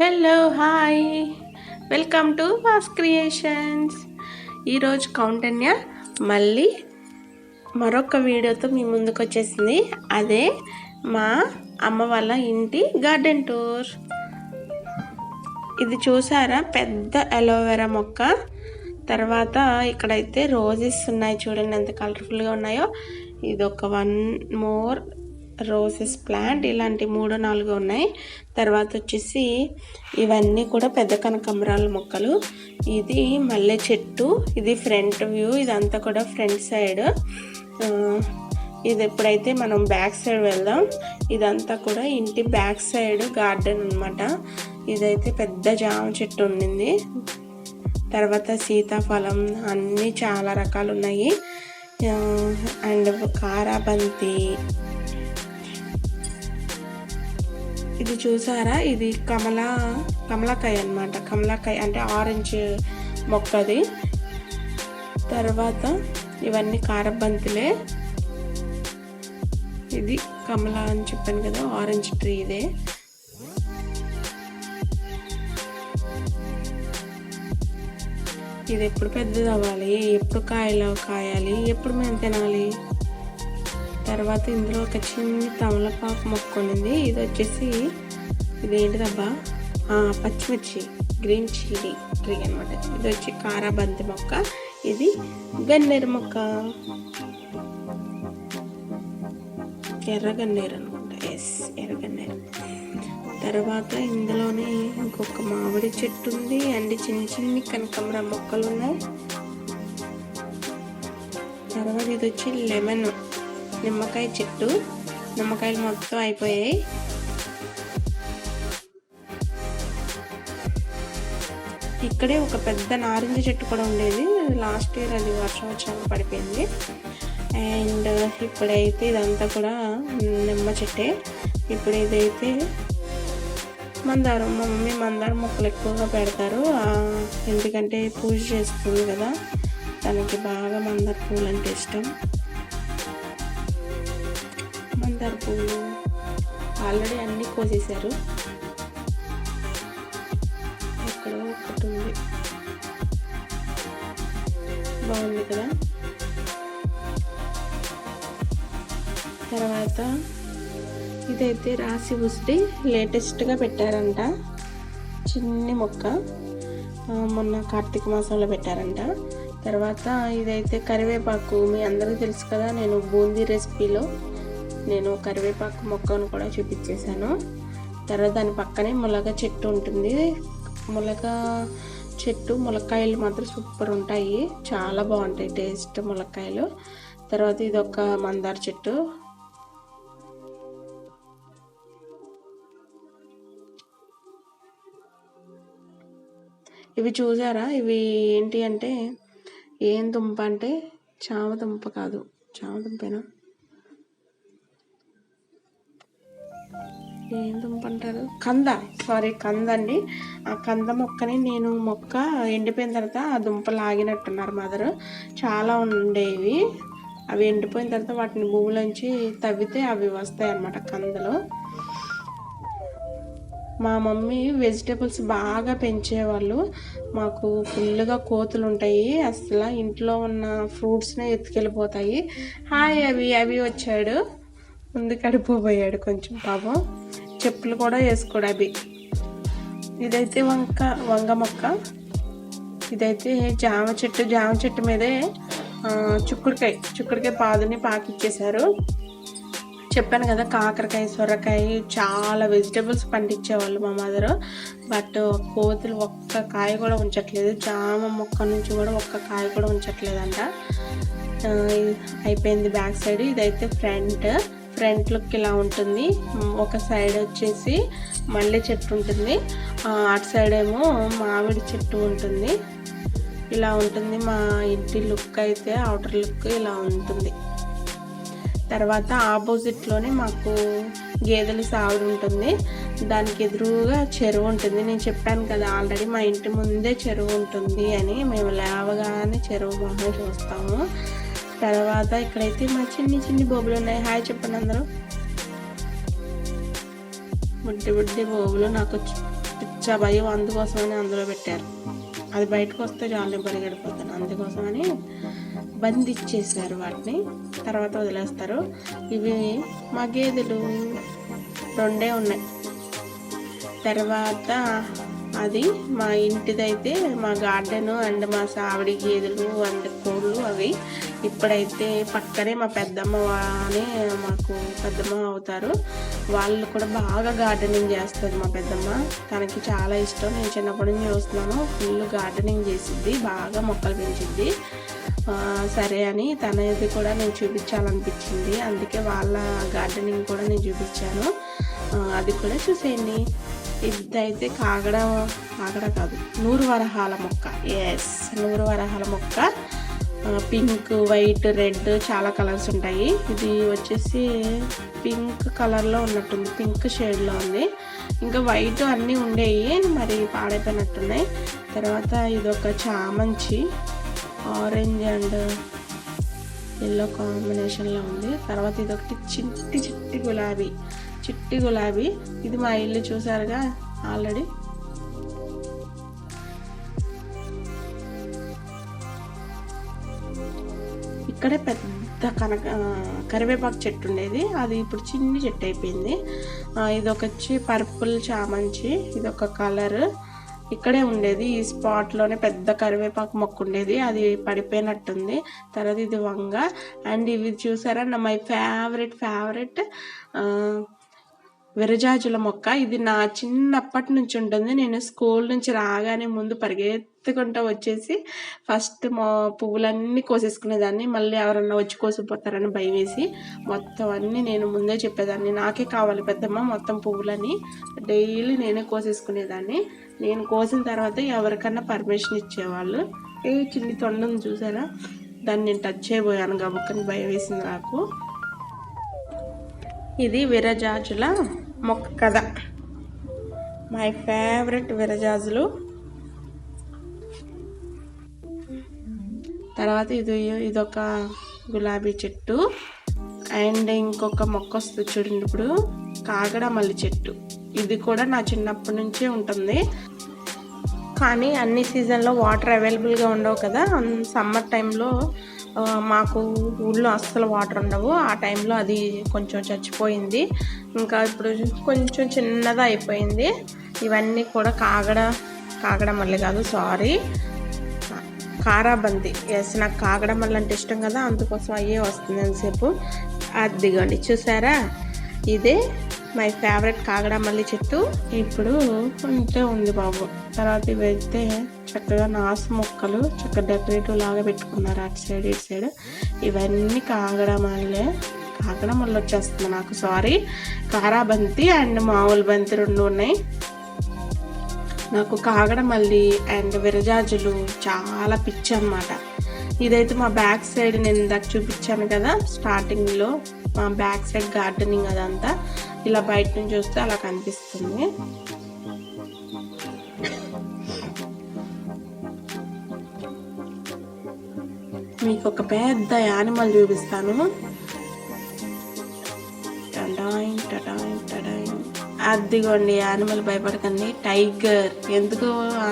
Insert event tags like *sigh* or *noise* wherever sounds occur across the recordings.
Hello hi welcome to Vas creations ఈరోజు కౌంటన్య మళ్ళీ మరొక వీడియోతో మీ ముందుకు వచ్చేసింది. అదే మా అమ్మ వాళ్ళ ఇంటి గార్డెన్ టూర్ ఇది చూసారా? పెద్ద అలోవెరా మొక్క. తర్వాత ఇక్కడైతే రోజెస్ ఉన్నాయి చూడండి ఎంత కలర్ఫుల్గా ఉన్నాయో. ఇది ఒక వన్ మోర్ రోసెస్ ప్లాంట్ ఇలాంటి మూడు నాలుగు ఉన్నాయి. తర్వాత వచ్చేసి ఇవన్నీ కూడా పెద్ద కనకంబరాల మొక్కలు. ఇది మల్లె చెట్టు ఇది ఫ్రంట్ వ్యూ ఇదంతా కూడా ఫ్రంట్ సైడ్. ఇది ఎప్పుడైతే మనం బ్యాక్ సైడ్ వెళ్దాం ఇదంతా కూడా ఇంటి బ్యాక్ సైడ్ గార్డెన్ అనమాట ఇదైతే పెద్ద జామ చెట్టు ఉండింది. తర్వాత సీతాఫలం అన్నీ చాలా రకాలు ఉన్నాయి. అండ్ కారాబంతి ఇది చూసారా? ఇది కమల కమలాకాయ అనమాట కమలాకాయ అంటే ఆరెంజ్ మొక్కది. తర్వాత ఇవన్నీ కారబంతులే. ఇది కమల అని చెప్పాను కదా ఆరెంజ్ ట్రీ ఇదే. ఇది ఎప్పుడు పెద్దది అవ్వాలి ఎప్పుడు కాయలు కాయాలి? ఎప్పుడు మేము తినాలి? తర్వాత ఇందులో ఒక చిన్న తమలపాకు మొక్క ఉండింది ఇది వచ్చేసి ఇది ఏంటిదబ్బా పచ్చిమిర్చి. గ్రీన్ చిల్లీ ట్రీ అనమాట ఇది వచ్చి కారాబంతి మొక్క. ఇది గన్నేరు మొక్క. ఎర్రగన్నేరు అనమాట ఎస్ ఎర్రగన్నేరు తర్వాత ఇందులోనే ఇంకొక మామిడి చెట్టు ఉంది. అండ్ చిన్న చిన్ని కనకాంబర మొక్కలు ఉన్నాయి. తర్వాత ఇది వచ్చి లెమన్. నిమ్మకాయ చెట్టు. నిమ్మకాయలు మొత్తం అయిపోయాయి. ఇక్కడే ఒక పెద్ద నారింజ చెట్టు కూడా ఉండేది. లాస్ట్ ఇయర్ అది వర్షం వచ్చాక పడిపోయింది. అండ్ ఇప్పుడైతే ఇదంతా కూడా నిమ్మ చెట్టే. ఇప్పుడు ఇదైతే మందారం మా మమ్మీ మందారం మొక్కలు ఎక్కువగా పెడతారు. ఎందుకంటే పూజ చేస్తుంది కదా. తనకి బాగా మందార పూలు అంటే ఇష్టం. మందార పువ్వులు ఆల్రెడీ అన్నీ కోసేశారు. ఇక్కడ ఒకటి ఉంది. బాగుంది కదా? తర్వాత ఇదైతే రాసి ఉసిరి లేటెస్ట్గా పెట్టారంట. చిన్ని మొక్క. మొన్న కార్తీక మాసంలో పెట్టారంట. తర్వాత ఇదైతే కరివేపాకు. మీ అందరికీ తెలుసు కదా నేను బూందీ రెసిపీలో నేను కరివేపాకు మొక్కను కూడా చూపించేశాను. తర్వాత దాని పక్కనే ములగ చెట్టు ఉంటుంది. ములగ చెట్టు ములక్కాయలు మాత్రం సూపర్ ఉంటాయి. చాలా బాగుంటాయి టేస్ట్ ములక్కాయలు. తర్వాత ఇది ఒక మందార చెట్టు. ఇవి చూసారా? ఇవి ఏంటి అంటే ఏం దుంప అంటే చామ దుంప కాదు. చామ దుంపేనా? ఏం దుంప అంటారు? కంద. సారీ కంద అండి ఆ కంద మొక్కని నేను మొక్క ఎండిపోయిన తర్వాత ఆ దుంప లాగినట్టున్నారు మదర్. చాలా ఉండేవి. అవి ఎండిపోయిన తర్వాత వాటిని భూమిలోంచి తవ్వితే అవి వస్తాయి అన్నమాట కందలు. మా మమ్మీ వెజిటేబుల్స్ బాగా పెంచేవాళ్ళు. మాకు ఫుల్గా కోతులు ఉంటాయి అసలు ఇంట్లో ఉన్న ఫ్రూట్స్నే ఎత్తుకెళ్ళిపోతాయి. హాయ్ అవి అవి వచ్చాడు. ముందు కడిపోయాడు కొంచెం పాపం. చెప్పులు కూడా వేసుకోడు అవి ఇదైతే వంక వంగ మొక్క. ఇదైతే జామ చెట్టు జామ చెట్టు మీదే చుక్కుడుకాయ చుక్కుడుకాయ పాదుని పాకిచ్చేశారు. చెప్పాను కదా కాకరకాయ సొరకాయ చాలా వెజిటేబుల్స్ పండించేవాళ్ళు మా మదరు. బట్ కోతులు ఒక్క కాయ కూడా ఉంచట్లేదు. జామ మొక్క నుంచి కూడా ఒక్క కాయ కూడా ఉంచట్లేదంట. అయిపోయింది బ్యాక్ సైడ్. ఇదైతే ఫ్రంట్. ఫ్రంట్ లుక్ ఇలా ఉంటుంది. ఒక సైడ్ వచ్చేసి మల్లె చెట్టు ఉంటుంది. అటు సైడ్ ఏమో మామిడి చెట్టు ఉంటుంది. ఇలా ఉంటుంది మా ఇంటి లుక్ అయితే అవుటర్ లుక్ ఇలా ఉంటుంది. తర్వాత ఆపోజిట్లోనే మాకు గేదెల సాగుడు ఉంటుంది. దానికి ఎదురుగా చెరువు ఉంటుంది. నేను చెప్పాను కదా ఆల్రెడీ మా ఇంటి ముందే చెరువు ఉంటుంది అని. మేము లేవగానే చెరువు బాగా చూస్తాము. తర్వాత ఇక్కడైతే మా చిన్ని చిన్ని బొబ్బులు ఉన్నాయి. హాయ్ చెప్పండి అందరూ. బుడ్డి బుడ్డి బొబ్బులు నాకు పిచ్చ భయం. అందుకోసమని అందులో పెట్టారు. అది బయటకు వస్తే జాలి పరిగెడిపోతాను అందుకోసమని బంధించేసారు వాటిని. తర్వాత వదిలేస్తారు. ఇవి మా గేదెలు రెండే ఉన్నాయి. తర్వాత అది మా ఇంటిదైతే మా గార్డెను అండ్ మా సావిడి గేదెలు అండ్ కోళ్ళు అవి ఇప్పుడైతే పక్కనే మా పెద్దమ్మ అని మాకు పెద్దమ్మ అవుతారు. వాళ్ళు కూడా బాగా గార్డెనింగ్ చేస్తుంది మా పెద్దమ్మ. తనకి చాలా ఇష్టం. నేను చిన్నప్పటి నుంచి చూస్తున్నాను. ఫుల్ గార్డెనింగ్ చేసిద్ది. బాగా మొక్కలు పెంచిద్ది. సరే అని తనది కూడా నేను చూపించాలనిపించింది. అందుకే వాళ్ళ గార్డెనింగ్ కూడా నేను చూపించాను. అది కూడా చూసేయండి. ఇదైతే కాగడ కాగడ కాదు. నూరు వరహాల మొక్క. ఎస్ నూరు వరహాల మొక్క. పింక్ వైట్ రెడ్ చాలా కలర్స్ ఉంటాయి. ఇది వచ్చేసి పింక్ కలర్లో ఉన్నట్టుంది. పింక్ షేడ్లో ఉంది. ఇంకా వైట్ అన్నీ ఉండేవి మరి పాడైపోయినట్టున్నాయి. తర్వాత ఇది ఒక చామంచి ఆరెంజ్ అండ్ ఎల్లో కాంబినేషన్లో ఉంది. తర్వాత ఇది ఒకటి చిట్టి చిట్టి గులాబీ చిట్టి గులాబీ. ఇది మా ఇల్లు చూసారుగా ఆల్రెడీ? ఇక్కడే పెద్ద కనక కరివేపాకు చెట్టు ఉండేది. అది ఇప్పుడు చిన్ని చెట్టు అయిపోయింది. ఆ, ఇది ఒక వచ్చి పర్పుల్ చామంచి ఇది ఒక కలర్. ఇక్కడే ఉండేది. ఈ స్పాట్లోనే పెద్ద కరివేపాకు మొక్క ఉండేది. అది పడిపోయినట్టుంది. తర్వాత ఇది వంగ. అండ్ ఇవి చూసారా? నా మై ఫేవరెట్ ఫేవరెట్ విరజాజుల మొక్క. ఇది నా చిన్నప్పటి నుంచి ఉంటుంది. నేను స్కూల్ నుంచి రాగానే ముందు పరిగెత్తుకుంటూ వచ్చేసి ఫస్ట్ మా పువ్వులన్నీ కోసేసుకునేదాన్ని. మళ్ళీ ఎవరన్నా వచ్చి కోసిపోతారని భయం వేసి మొత్తం అన్నీ నేను ముందే చెప్పేదాన్ని. నాకే కావాలి పెద్దమ్మ మొత్తం పువ్వులని. డైలీ నేనే కోసేసుకునేదాన్ని. నేను కోసిన తర్వాత ఎవరికన్నా పర్మిషన్ ఇచ్చేవాళ్ళు. ఏ చిన్ని తొండం చూసారా? దాన్ని నేను టచ్ చేయబోయాను గబుక్కని భయం వేసింది నాకు. ఇది విరజాజుల మొక్క కథ మై ఫేవరెట్ విరజాజులు. తర్వాత ఇది ఇదొక గులాబీ చెట్టు. అండ్ ఇంకొక మొక్క వస్తుంది చూడండి ఇప్పుడు. కాగడ మల్లి చెట్టు. ఇది కూడా నా చిన్నప్పటి నుంచే ఉంటుంది. కానీ అన్ని సీజన్లో వాటర్ అవైలబుల్గా ఉండవు కదా. సమ్మర్ టైంలో మాకు ఊళ్ళో అస్సలు వాటర్ ఉండవు. ఆ టైంలో అది కొంచెం చచ్చిపోయింది. ఇంకా ఇప్పుడు కొంచెం చిన్నగా అయిపోయింది. ఇవన్నీ కూడా కాగడ కాగడ మళ్ళీ కాదు సారీ. కారాబంది. ఎస్ నాకు కాగడ మళ్ళీ అంటే ఇష్టం కదా అందుకోసం అయ్యే వస్తుంది ఎంతసేపు. అదిగోండి చూసారా? ఇదే మై ఫేవరెట్ కాగడ మల్లి చెట్టు. ఇప్పుడు ఉంటే ఉంది బాబు. తర్వాత ఇవైతే చక్కగా నాసు మొక్కలు చక్కగా డెకరేటివ్ లాగా పెట్టుకున్నారు అటు సైడ్ ఇటు సైడ్ ఇవన్నీ కాగడ వల్లే కాగడ మళ్ళీ వచ్చేస్తుంది నాకు సారీ కారాబంతి అండ్ మామూలు బంతి రెండు ఉన్నాయి. నాకు కాగడ మల్లి అండ్ విరజాజులు చాలా పిచ్చి అన్నమాట ఇదైతే మా బ్యాక్ సైడ్ నేను ఇందాక చూపించాను కదా స్టార్టింగ్లో మా బ్యాక్ సైడ్ గార్డెనింగ్ అదంతా. ఇలా బయట నుంచి చూస్తే అలా కనిపిస్తుంది. మీకు ఒక పెద్ద యానిమల్ చూపిస్తాను. టడాయిన్ టడాయిన్ టడాయిన్. అదిగోండి యానిమల్ భయపడకండి. టైగర్. ఎందుకు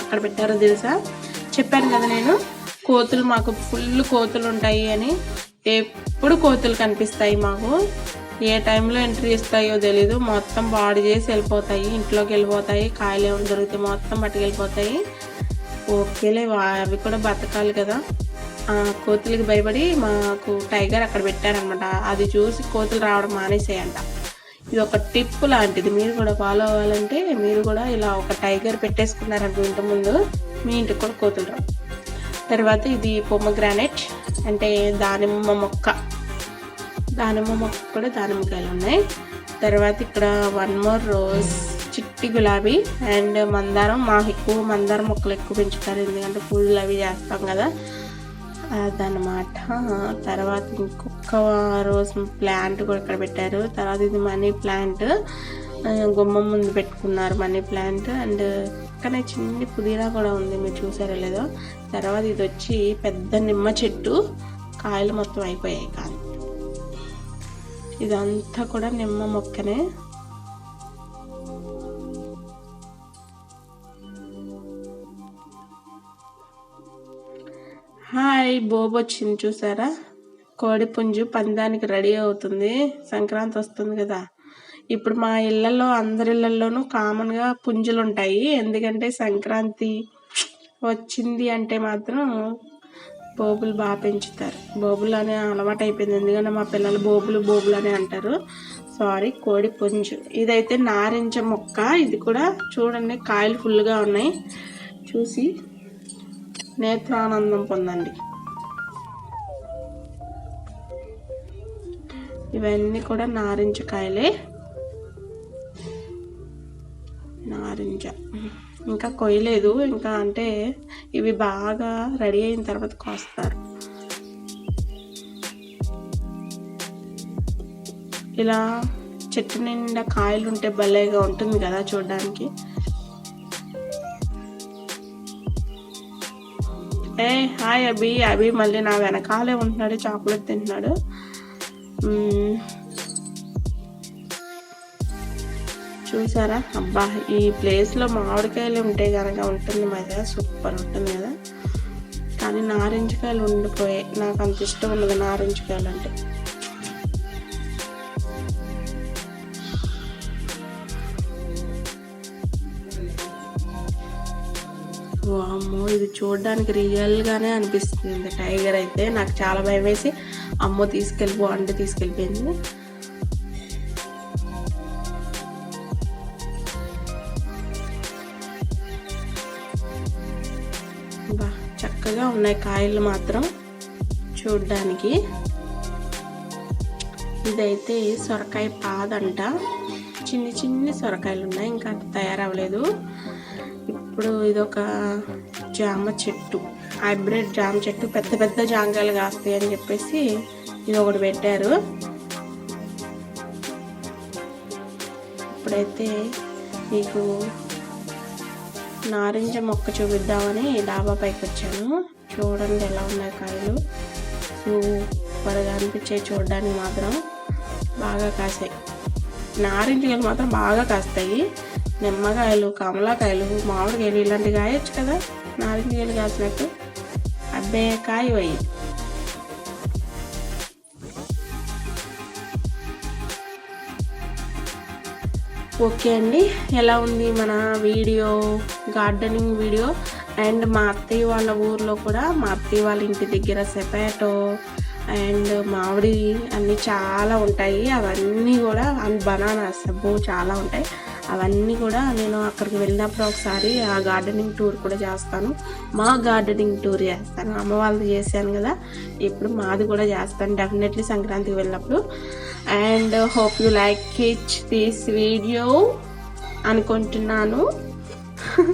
అక్కడ పెట్టారో తెలుసా? చెప్పాను కదా నేను కోతులు మాకు ఫుల్ కోతులు ఉంటాయి అని. ఎప్పుడు కోతులు కనిపిస్తాయి మాకు. ఏ టైంలో ఎంట్రీ ఇస్తాయో తెలీదు. మొత్తం బాడీ చేసి వెళ్ళిపోతాయి. ఇంట్లోకి వెళ్ళిపోతాయి. కాయలు ఏమైనా దొరికితే మొత్తం పట్టుకెళ్ళిపోతాయి. ఓకేలే అవి కూడా బతకాలి కదా. కోతులకి భయపడి మాకు టైగర్ అక్కడ పెట్టారనమాట అది చూసి కోతులు రావడం మానేసేయంట. ఇది ఒక టిప్ లాంటిది. మీరు కూడా ఫాలో అవ్వాలంటే మీరు కూడా ఇలా ఒక టైగర్ పెట్టేసుకున్నారంటే ఇంటి ముందు మీ ఇంటికి కూడా కోతులు రావు. తర్వాత ఇది పొమ్మగ్రానైట్ అంటే దానిమ్మ మొక్క. దానిమ్మ మొక్క కూడా దానిమ్మకాయలు ఉన్నాయి. తర్వాత ఇక్కడ వన్ మోర్ రోజ్ చిట్టి గులాబీ అండ్ మందారం. మాకు ఎక్కువ మందారం మొక్కలు ఎక్కువ పెంచుతారు. ఎందుకంటే పూజలు అవి చేస్తాం కదా. అదనమాట. తర్వాత ఇంకొక రోజు ప్లాంట్ కూడా ఇక్కడ పెట్టారు. తర్వాత ఇది మనీ ప్లాంట్ గుమ్మం ముందు పెట్టుకున్నారు మనీ ప్లాంట్ అండ్ పక్కనే చిన్ని పుదీనా కూడా ఉంది మీరు చూసారో లేదో. తర్వాత ఇది వచ్చి పెద్ద నిమ్మ చెట్టు. కాయలు మొత్తం అయిపోయాయి కానీ ఇదంతా కూడా నిమ్మ మొక్కనే. హాయ్ బోబు వచ్చింది చూసారా? కోడిపుంజు పందానికి రెడీ అవుతుంది. సంక్రాంతి వస్తుంది కదా. ఇప్పుడు మా ఇళ్ళల్లో అందరి ఇళ్ళల్లోనూ కామన్గా పుంజులు ఉంటాయి ఎందుకంటే సంక్రాంతి వచ్చింది అంటే మాత్రం బోబులు బాగా పెంచుతారు. బోబులు అనే అలవాటు అయిపోయింది ఎందుకంటే మా పిల్లలు బోబులు బోబులు అని అంటారు. సారీ కోడి పుంజు. ఇదైతే నారింజ మొక్క. ఇది కూడా చూడండి కాయలు ఫుల్గా ఉన్నాయి. చూసి నేత్రానందం పొందండి. ఇవన్నీ కూడా నారింజ కాయలే. నారింజ. ఇంకా కొయ్యలేదు. ఇంకా అంటే ఇవి బాగా రెడీ అయిన తర్వాత కోస్తారు. ఇలా చెట్టు నిండా కాయలు ఉంటే భలేగా ఉంటుంది కదా చూడడానికి. ఏ హాయ్ అభి. అభి మళ్ళీ నా వెనకాలే ఉంటున్నాడు చాక్లెట్ తింటున్నాడు. చూసారా? అబ్బా ఈ ప్లేస్లో మామిడికాయలు ఉంటే కనుక ఉంటుంది మజా సూపర్ ఉంటుంది కదా? కానీ నారింజకాయలు ఉండిపోయాయి. నాకు అంత ఇష్టం ఉండదు నారింజకాయలు అంటే. వామ్మో ఇది చూడడానికి రియల్గానే అనిపిస్తుంది. టైగర్ అయితే నాకు చాలా భయం వేసి అమ్మో తీసుకెళ్ళిపో అంటే తీసుకెళ్ళిపోయింది. బా చక్కగా ఉన్నాయి కాయలు మాత్రం చూడ్డానికి. ఇదైతే సొరకాయ పాదంట. చిన్ని చిన్ని సొరకాయలు ఉన్నాయి ఇంకా తయారవ్వలేదు. ఇప్పుడు ఇదొక జామ చెట్టు. హైబ్రిడ్ జామ చెట్టు పెద్ద పెద్ద జామకాయలు కాస్తాయి అని చెప్పేసి ఇది ఒకటి పెట్టారు. ఇప్పుడైతే మీకు నారింజ మొక్క చూపిద్దామని డాబా పైకి వచ్చాను. చూడండి ఎలా ఉన్నాయి కాయలు. సూపర్గా అనిపించాయి చూడడానికి మాత్రం. బాగా కాసాయి. నారింజకాయలు మాత్రం బాగా కాస్తాయి. నిమ్మకాయలు కమలాకాయలు మామిడికాయలు ఇలాంటివి కాయొచ్చు కదా. నారింజకాయలు కాసినట్టు. అబ్బే కాయవయ్యి. ఓకే అండి ఎలా ఉంది మన వీడియో గార్డెనింగ్ వీడియో? అండ్ మా అత్తయ్య వాళ్ళ ఊర్లో కూడా మా అత్తయ్య వాళ్ళ ఇంటి దగ్గర సెపాటో అండ్ మామిడి అన్నీ చాలా ఉంటాయి. అవన్నీ కూడా అండ్ బనానాస్ అబ్బో చాలా ఉంటాయి. అవన్నీ కూడా నేను అక్కడికి వెళ్ళినప్పుడు ఒకసారి ఆ గార్డెనింగ్ టూర్ కూడా చేస్తాను. మా గార్డెనింగ్ టూర్ చేస్తాను. అమ్మ వాళ్ళది చేశాను కదా. ఇప్పుడు మాది కూడా చేస్తాను. డెఫినెట్లీ సంక్రాంతికి వెళ్ళినప్పుడు. And hope you like hitch this video అనుకుంటున్నాను. *laughs*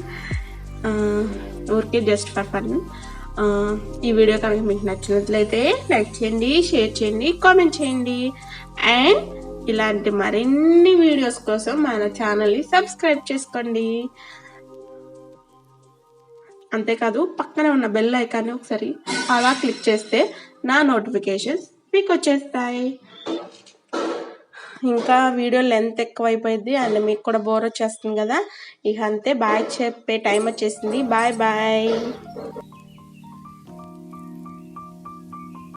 ఊరికే జస్ట్ ఫర్ ఫన్ ఈ వీడియో కనుక మీకు నచ్చినట్లయితే లైక్ చేయండి షేర్ చేయండి కామెంట్ చేయండి. అండ్ ఇలాంటి మరిన్ని వీడియోస్ కోసం మన ఛానల్ని సబ్స్క్రైబ్ చేసుకోండి. అంతేకాదు పక్కన ఉన్న బెల్ ఐకాన్ని ఒకసారి అలా క్లిక్ చేస్తే నా నోటిఫికేషన్స్ మీకు వచ్చేస్తాయి. ఇంకా వీడియో లెంత్ ఎక్కువ అయిపోయింది అండ్ మీకు కూడా బోర్ వచ్చేస్తుంది కదా. ఇక అంతే బాయ్ చెప్పే టైం వచ్చేసింది. Bye bye.